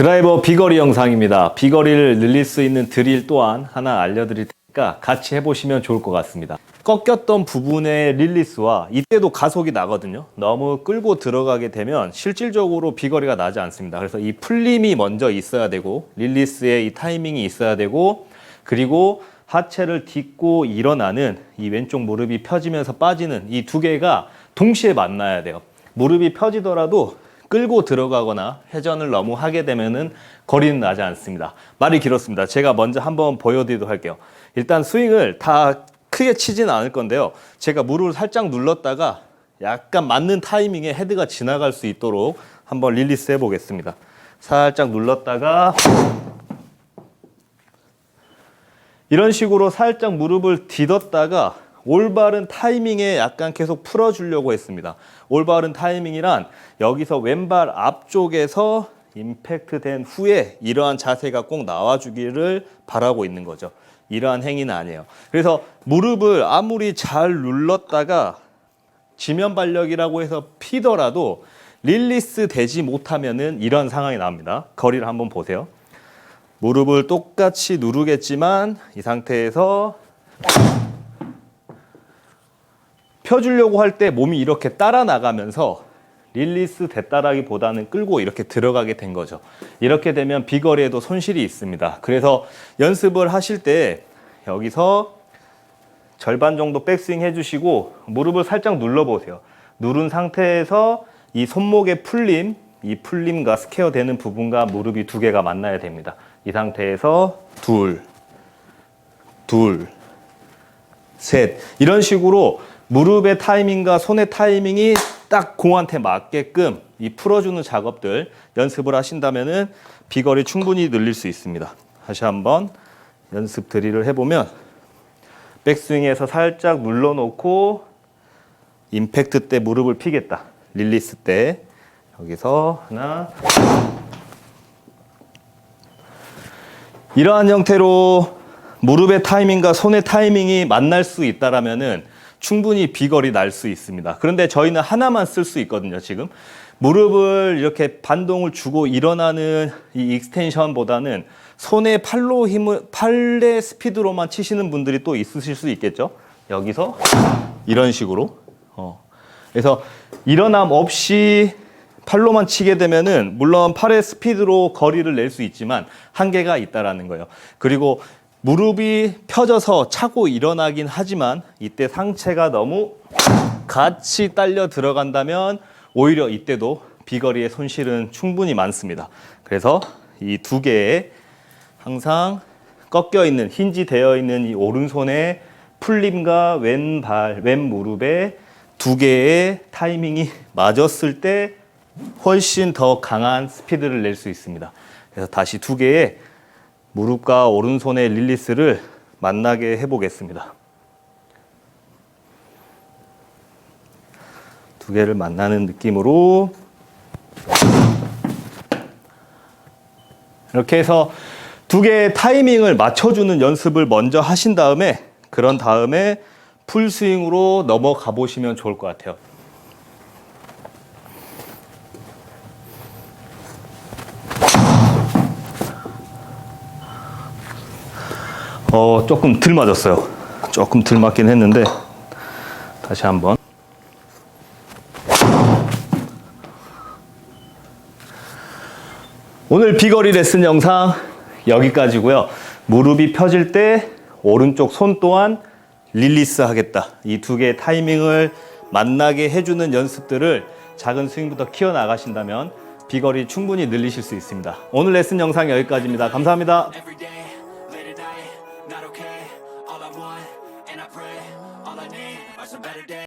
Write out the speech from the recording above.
드라이버 비거리 영상입니다. 비거리를 늘릴 수 있는 드릴 또한 하나 알려드릴 테니까 같이 해보시면 좋을 것 같습니다. 꺾였던 부분의 릴리스와 이때도 가속이 나거든요. 너무 끌고 들어가게 되면 실질적으로 비거리가 나지 않습니다. 그래서 이 풀림이 먼저 있어야 되고 릴리스의 이 타이밍이 있어야 되고 그리고 하체를 딛고 일어나는 이 왼쪽 무릎이 펴지면서 빠지는 이 두 개가 동시에 만나야 돼요. 무릎이 펴지더라도 끌고 들어가거나 회전을 너무 하게 되면은 거리는 나지 않습니다. 말이 길었습니다. 제가 먼저 한번 보여드리도록 할게요. 일단 스윙을 다 크게 치진 않을 건데요. 제가 무릎을 살짝 눌렀다가 약간 맞는 타이밍에 헤드가 지나갈 수 있도록 한번 릴리스 해보겠습니다. 살짝 눌렀다가 이런 식으로 살짝 무릎을 디뎠다가 올바른 타이밍에 약간 계속 풀어주려고 했습니다. 올바른 타이밍이란 여기서 왼발 앞쪽에서 임팩트 된 후에 이러한 자세가 꼭 나와주기를 바라고 있는 거죠. 이러한 행위는 아니에요. 그래서 무릎을 아무리 잘 눌렀다가 지면 발력이라고 해서 피더라도 릴리스 되지 못하면은 이런 상황이 나옵니다. 거리를 한번 보세요. 무릎을 똑같이 누르겠지만 이 상태에서 펴주려고 할 때 몸이 이렇게 따라 나가면서 릴리스 됐다라기보다는 끌고 이렇게 들어가게 된 거죠. 이렇게 되면 비거리에도 손실이 있습니다. 그래서 연습을 하실 때 여기서 절반 정도 백스윙 해주시고 무릎을 살짝 눌러보세요. 누른 상태에서 이 손목의 풀림, 이 풀림과 스퀘어 되는 부분과 무릎이 두 개가 만나야 됩니다. 이 상태에서 둘, 둘, 셋 이런 식으로 무릎의 타이밍과 손의 타이밍이 딱 공한테 맞게끔 이 풀어주는 작업들 연습을 하신다면은 비거리 충분히 늘릴 수 있습니다. 다시 한번 연습 드릴을 해보면 백스윙에서 살짝 눌러놓고 임팩트 때 무릎을 피겠다. 릴리스 때 여기서 하나 이러한 형태로 무릎의 타이밍과 손의 타이밍이 만날 수 있다라면은 충분히 비거리 날 수 있습니다. 그런데 저희는 하나만 쓸 수 있거든요, 지금. 무릎을 이렇게 반동을 주고 일어나는 이 익스텐션보다는 손에 팔로 힘을, 팔의 스피드로만 치시는 분들이 또 있으실 수 있겠죠? 여기서 이런 식으로. 어. 그래서 일어남 없이 팔로만 치게 되면은 물론 팔의 스피드로 거리를 낼 수 있지만 한계가 있다라는 거예요. 그리고 무릎이 펴져서 차고 일어나긴 하지만 이때 상체가 너무 같이 딸려 들어간다면 오히려 이때도 비거리의 손실은 충분히 많습니다. 그래서 이 두 개의 항상 꺾여 있는 힌지 되어 있는 이 오른손의 풀림과 왼발 왼 무릎의 두 개의 타이밍이 맞았을 때 훨씬 더 강한 스피드를 낼 수 있습니다. 그래서 다시 두 개의 무릎과 오른손의 릴리스를 만나게 해보겠습니다. 두 개를 만나는 느낌으로 이렇게 해서 두 개의 타이밍을 맞춰주는 연습을 먼저 하신 다음에 그런 다음에 풀스윙으로 넘어가 보시면 좋을 것 같아요. 어, 조금 들 맞았어요. 조금 들 맞긴 했는데 다시 한번. 오늘 비거리 레슨 영상 여기까지고요. 무릎이 펴질 때 오른쪽 손 또한 릴리스 하겠다. 이 두 개의 타이밍을 만나게 해주는 연습들을 작은 스윙부터 키워 나가신다면 비거리 충분히 늘리실 수 있습니다. 오늘 레슨 영상 여기까지입니다. 감사합니다.